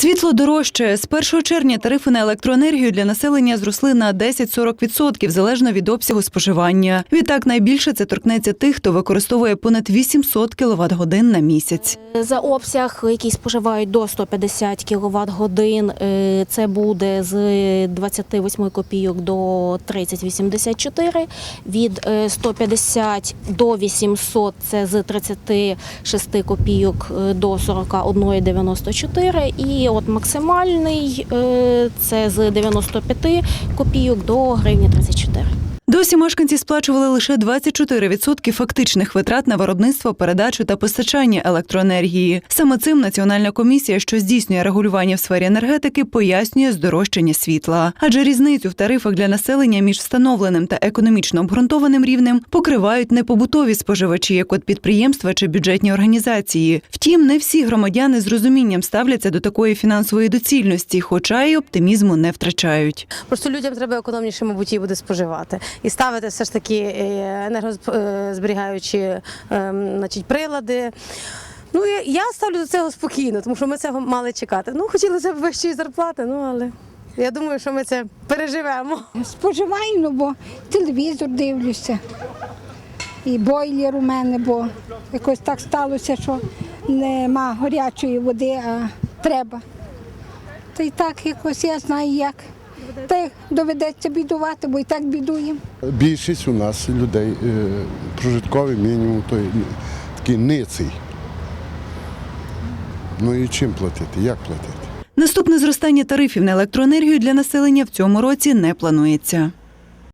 Світло дорожче. З 1 червня тарифи на електроенергію для населення зросли на 10-40% залежно від обсягу споживання. Відтак найбільше це торкнеться тих, хто використовує понад 800 кВт годин на місяць. За обсяг, який споживають до 150 кВт годин, е, це буде з 28 копійок до 30,84. Від е, 150 до 800 це з 36 копійок е, до 41,94. І от максимальний е, це з 95 копійок до гривні 34. Досі мешканці сплачували лише 24% фактичних витрат на виробництво, передачу та постачання електроенергії. Саме цим Національна комісія, що здійснює регулювання в сфері енергетики, пояснює здорожчання світла. Адже різницю в тарифах для населення між встановленим та економічно обґрунтованим рівнем покривають не побутові споживачі, як от підприємства чи бюджетні організації. Втім, не всі громадяни з розумінням ставляться до такої фінансової доцільності, хоча й оптимізму не втрачають. Просто людям треба економніше, мабуть, її буде споживати. І ставити все ж таки е, енергозберігаючі ем, значить, прилади. Ну, я- ставлю до цього спокійно, тому що ми цього мали чекати. Ну, хотілося б вищої зарплати, ну але я думаю, що ми це переживемо. Споживаю, ну, бо телевізор дивлюся. І бойлер у мене, бо якось так сталося, що нема гарячої води, а треба. Та й так якось я знаю як. Та доведеться бідувати, бо і так бідуємо. Більшість у нас людей е, прожитковий мінімум той такий ниций. Ну і чим платити? Як платити? Наступне зростання тарифів на електроенергію для населення в цьому році не планується.